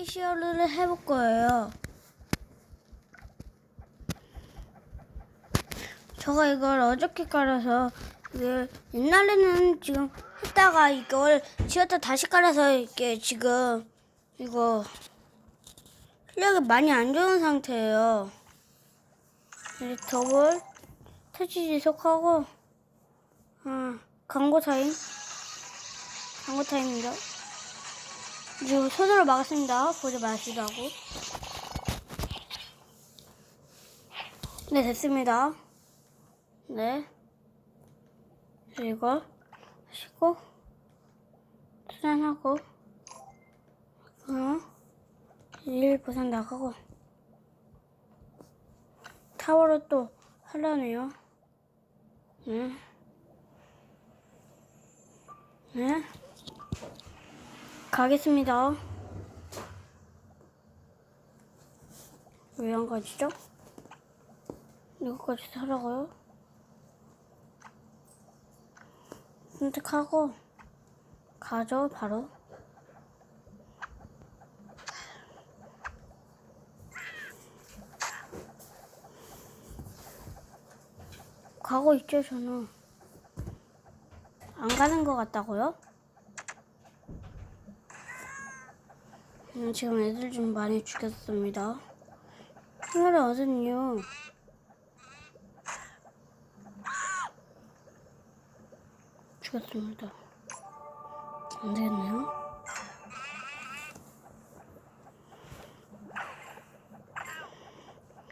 페이시얼을 해볼 거예요. 제가 이걸 어저께 깔아서 옛날에는 지금 했다가 이걸 지웠다 다시 깔아서 이게 지금 이거 실력이 많이 안 좋은 상태예요. 이제 더블 터치 지속하고 아, 광고 타임 광고 타임입니 다. 지금 손으로 막았습니다. 보지 마시라고. 네, 됐습니다. 네. 이거 하시고, 수산하고, 어, 1% 나가고, 타워를 또 하려네요. 네. 네. 가겠습니다. 왜 안 가지죠? 이거까지 사라고요? 선택하고 가죠 바로. 가고 있죠 저는. 안 가는 것 같다고요? 음, 지금 애들 좀 많이 죽였습니다. 하늘에 어딨요? 죽였습니다. 안 되겠네요.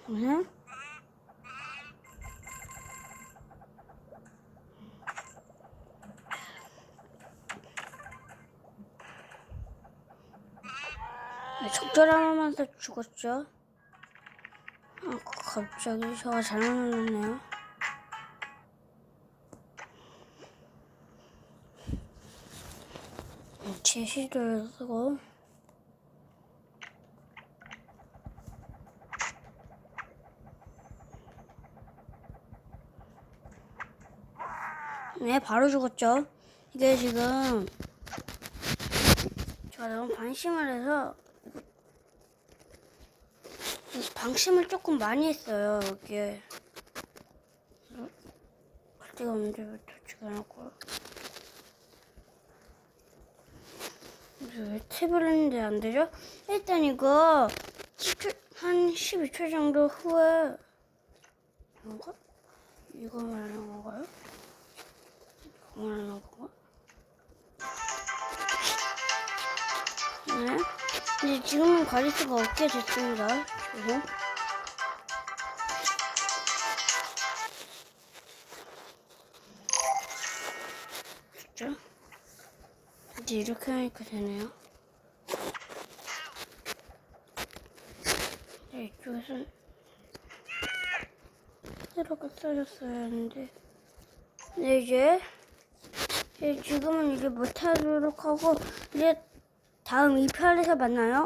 네? 네, 적절하면서 죽었죠. 아, 갑자기 저가 잘못 눌렀네요. 제시를 쓰고 네 바로 죽었죠 이게 지금 제가 너무 방심을 해서 방심을 조금 많이 했어요 이게 그때가 언제부터 죽여놓고 왜 탭을 했는데 안 되죠? 일단 이거 10초, 한 12초 정도 후에 이건가? 이거 말하는 건가요? 이거 말하는 건가? 네. 이제 지금은 가릴 수가 없게 됐습니다. 죄송. 진짜? 이제 이렇게 하니까 되네요. 네, 이쪽에서 새롭게 써줬어야 하는데. 네, 이제, 이제 지금은 이제 못하도록 하고, 이제 다음 2편에서 만나요.